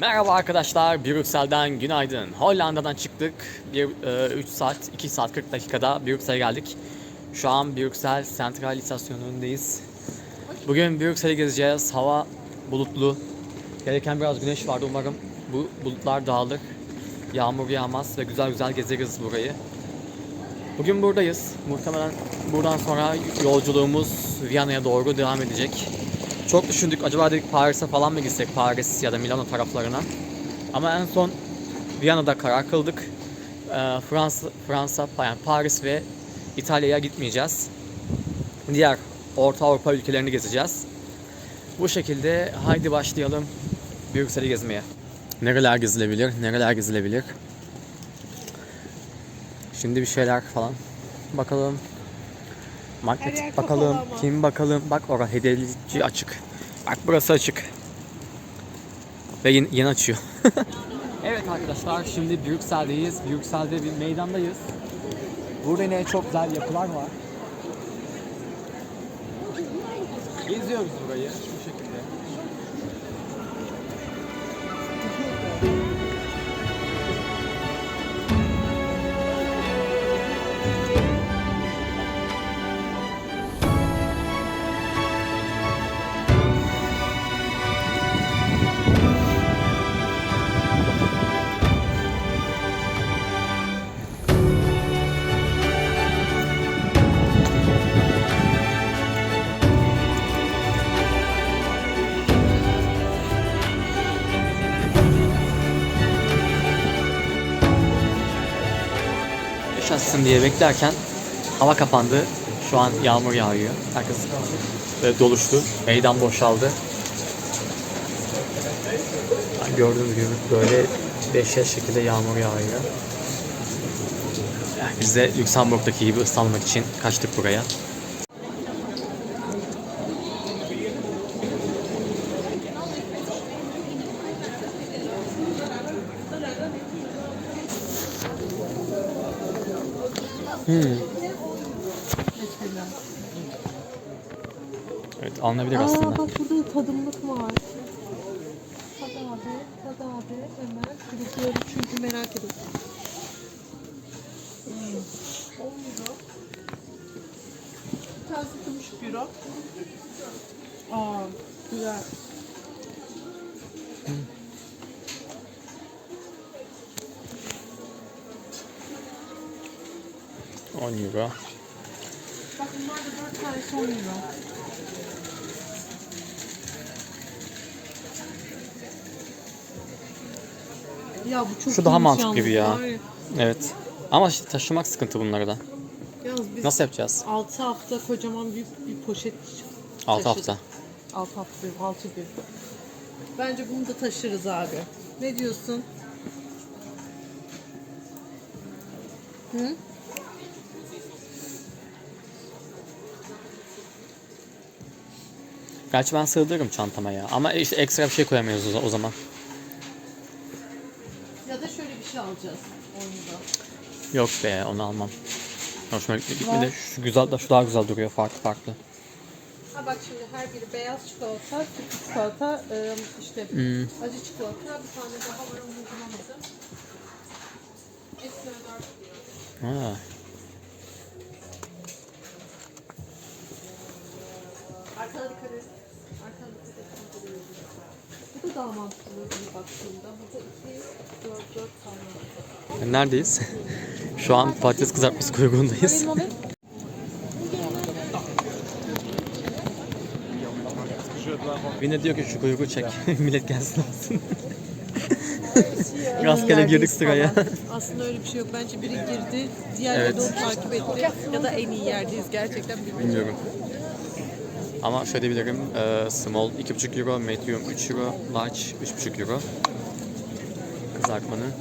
Merhaba arkadaşlar, Brüksel'den günaydın. Hollanda'dan çıktık. 3 saat, 2 saat 40 dakikada Brüksel'e geldik. Şu an Brüksel Sentral İstasyonu önündeyiz. Bugün Brüksel'i gezeceğiz. Hava bulutlu. Gereken biraz güneş vardı umarım. Bu bulutlar dağılır. Yağmur yağmaz ve güzel güzel gezeriz burayı. Bugün buradayız. Muhtemelen buradan sonra yolculuğumuz Viyana'ya doğru devam edecek. Çok düşündük acaba dedik Paris'e falan mı gitsek Paris ya da Milano taraflarına. Ama en son Viyana'da karar kıldık. Ee, Fransa, Fransa, yani Paris ve İtalya'ya gitmeyeceğiz. Diğer Orta Avrupa ülkelerini gezeceğiz. Bu şekilde haydi başlayalım Brüksel'i gezmeye. Nereler gezilebilir, nereler gezilebilir. Şimdi bir şeyler falan bakalım. Market bakalım, kim bakalım. Bak orada hediyelici açık. Bak burası açık. Ve yeni, yeni açıyor. evet arkadaşlar şimdi Brüksel'deyiz. Brüksel'de bir meydandayız. Burada yine çok güzel yapılar var. Geziyoruz burayı Yaşasın diye beklerken hava kapandı. Şu an yağmur yağıyor. Herkes doluştu. Meydan boşaldı. Yani gördüğünüz gibi böyle dehşet şekilde yağmur yağıyor. Biz de Lüksemburg'daki gibi ıslanmak için kaçtık buraya. Evet alınabilir aslında. Aa bak burada tadımlık var. Tad abi, tad abi hemen sürüklüyorum çünkü merak ediyorum. Hmm. 10 euro. Bir tanesi de 3 euro. Aa güzel. 10 euro. Bak bunlar da 4 tanesi 10 euro. Ya bu çok Şu daha mantıklı gibi ya. var Evet. Ama işte taşımak sıkıntı bunları da. Yalnız biz Nasıl yapacağız? 6 hafta kocaman büyük bir poşet 6 taşıdık. hafta. 6 hafta diyorum 6 gün. Bence bunu da taşırız abi. Ne diyorsun? Hı? Gerçi ben sığdırırım çantama ya. Ama işte ekstra bir şey koyamıyoruz o- zaman. Ya da şöyle bir şey alacağız. Onu da. Yok be onu almam. Hoşuma gitmedi. Şu güzel şu daha güzel duruyor farklı farklı. Ha bak şimdi her biri beyaz çikolata, sütlü çikolata, ıı, işte acı çikolata, bir tane daha var onu bulamadım. Ekstra. Ha. Arkana dikkat et. Daha mantıklı baktığımda. Burada iki, dört, dört tane var. Neredeyiz? Şu an patates kızartması kuyruğundayız. Yine diyor ki şu kuyruğu çek. Millet gelsin alsın. Rastgele girdik sıraya. Aslında öyle bir şey yok. Bence biri girdi, diğerleri Evet. de onu takip etti. Ya da en iyi yerdeyiz gerçekten bilmiyorum. Bilmiyorum. Ama şöyle diyebilirim. E, small 2,5 euro, medium 3 euro, large 3,5 euro. Kızartmanın.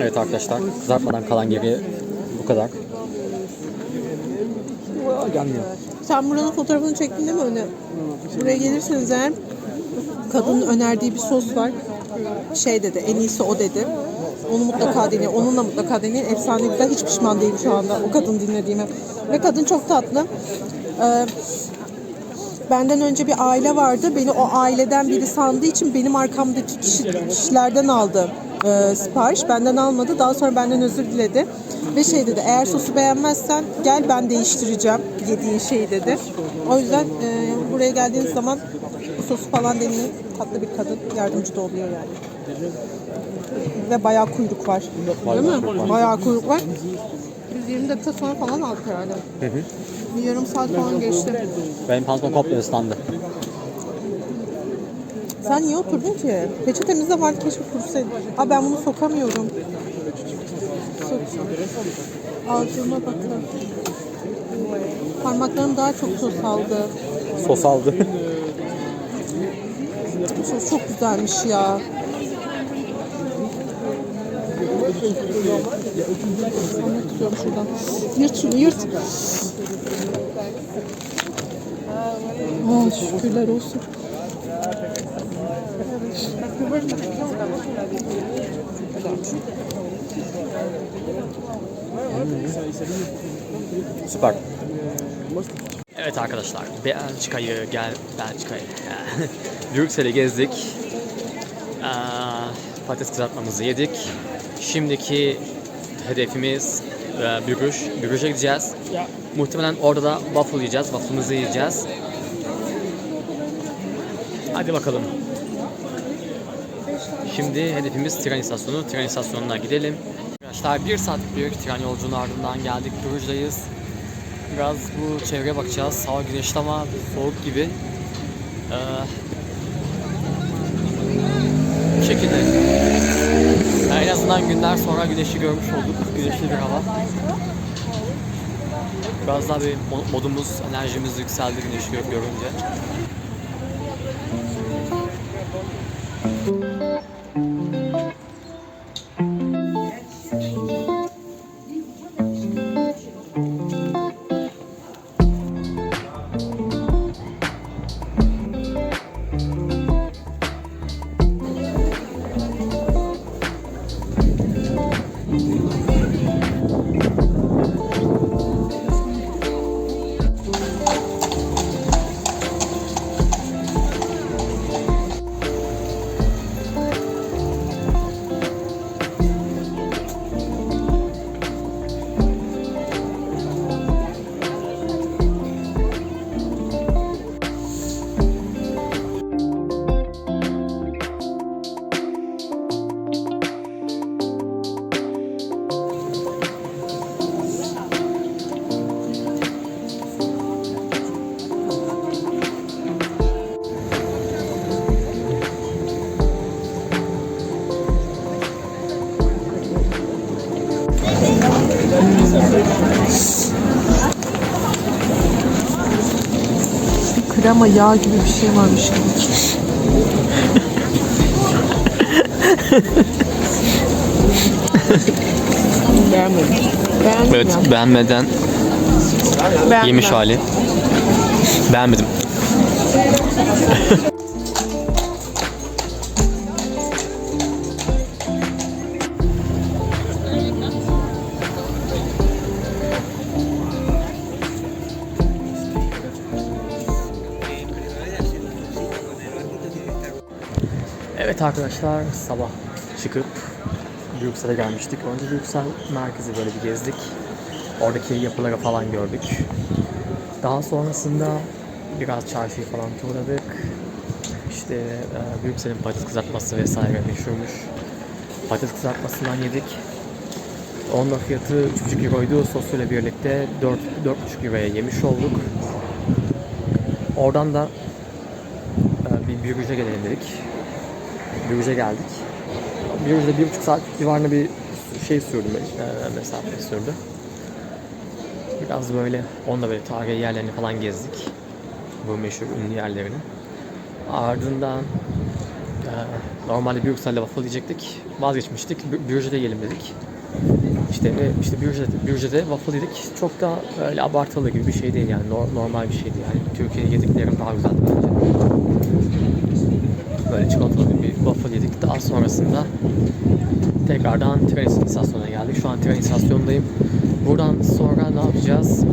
Evet arkadaşlar, kızartmadan kalan geri bu kadar. Aa, Gelmiyor. Sen buranın fotoğrafını çektin değil mi öne? Buraya gelirseniz eğer kadının önerdiği bir sos var. Şey dedi, en iyisi o dedi. Onu mutlaka deneyin. Onunla mutlaka deneyin. Efsane güzel. Hiç pişman değilim şu anda o kadın dinlediğime. Ve kadın çok tatlı. Ee, benden önce bir aile vardı. Beni o aileden biri sandığı için benim arkamdaki kişi, kişilerden aldı e, sipariş. Benden almadı. Daha sonra benden özür diledi. Ve şey dedi eğer sosu beğenmezsen gel ben değiştireceğim yediğin şeyi dedi. O yüzden e, buraya geldiğiniz zaman sosu falan deneyin. Tatlı bir kadın yardımcı da oluyor yani. Ve bayağı kuyruk var. Değil mi? Bayağı kuyruk var. Biz 20 dakika sonra falan aldık herhalde. Hı hı. Bir yarım saat falan geçti. Benim pantolon komple ıslandı. Sen niye oturdun ki? Peçetemiz de vardı keşke kursaydın. Aa ben bunu sokamıyorum. Sok. Ağzıma bakın. Parmaklarım daha çok sos aldı. Sos aldı. Sos çok güzelmiş ya. Almak istiyorum şuradan. Yırt şunu yırt. Oh, şükürler olsun. Süper. Evet arkadaşlar, Belçika'yı gel Belçika'yı. Brüksel'i gezdik. Ee, patates kızartmamızı yedik. Şimdiki hedefimiz e, Brüj. Brüj'e gideceğiz. Muhtemelen orada da waffle yiyeceğiz. Waffle'ımızı yiyeceğiz. Hadi bakalım. Şimdi hedefimiz tren istasyonu. Tren istasyonuna gidelim. Arkadaşlar bir saatlik bir tren yolculuğunun ardından geldik. Brüj'deyiz. Biraz bu çevreye bakacağız. Hava güneşli ama soğuk gibi. Ee, bu şekilde. Azından günler sonra güneşi görmüş olduk. Güneşli bir hava. Biraz daha bir mo- modumuz, enerjimiz yükseldi güneşi gö- görünce. Krema yağ gibi bir şey varmış. Beğenmedim. Beğenmedim Evet, ya. beğenmeden Beğenmedim. yemiş hali. Beğenmedim. Evet arkadaşlar sabah çıkıp Brüksel'e gelmiştik. Önce Brüksel merkezi böyle bir gezdik. Oradaki yapıları falan gördük. Daha sonrasında biraz çarşıyı falan turladık. İşte e, Brüksel'in patates kızartması vesaire meşhurmuş. Patates kızartmasından yedik. Onun da fiyatı 3,5 euroydu. Sosuyla birlikte 4, 4,5 euroya yemiş olduk. Oradan da e, bir Brüj'e gelelim dedik. Brüj'e geldik. Brüj'de bir buçuk saat civarında bir şey sürdü, e, mesafe sürdü. Biraz böyle onunla böyle tarihi yerlerini falan gezdik. Bu meşhur ünlü yerlerini. Ardından e, normalde Brüksel'de waffle yiyecektik. Vazgeçmiştik. Brüj'e yiyelim dedik. İşte ve işte Brüj'de, Brüj'de waffle yedik. Çok da öyle abartılı gibi bir şey değil yani. Nor- normal bir şeydi yani. Türkiye'de yediklerim daha güzeldi bence. Böyle çikolatalı waffle yedik. Daha sonrasında tekrardan tren istasyonuna geldik. Şu an tren istasyonundayım. Buradan sonra ne yapacağız?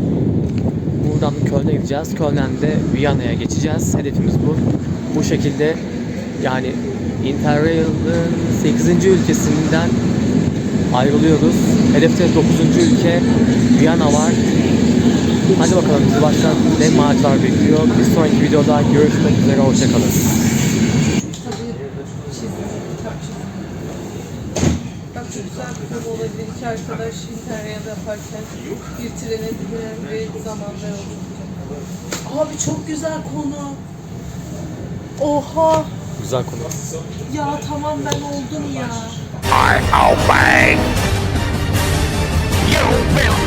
buradan Köln'e gideceğiz. Köln'den de Viyana'ya geçeceğiz. Hedefimiz bu. Bu şekilde yani Interrail'ın 8. ülkesinden ayrılıyoruz. Hedefte 9. ülke Viyana var. Hadi bakalım bizi başka ne maceralar bekliyor. Bir sonraki videoda görüşmek üzere. Hoşçakalın. iki arkadaş İnterrail yaparken bir trene dibine bir zamanda yolculuk Abi çok güzel konu. Oha. Güzel konu. Ya tamam ben oldum ya. I obey. You will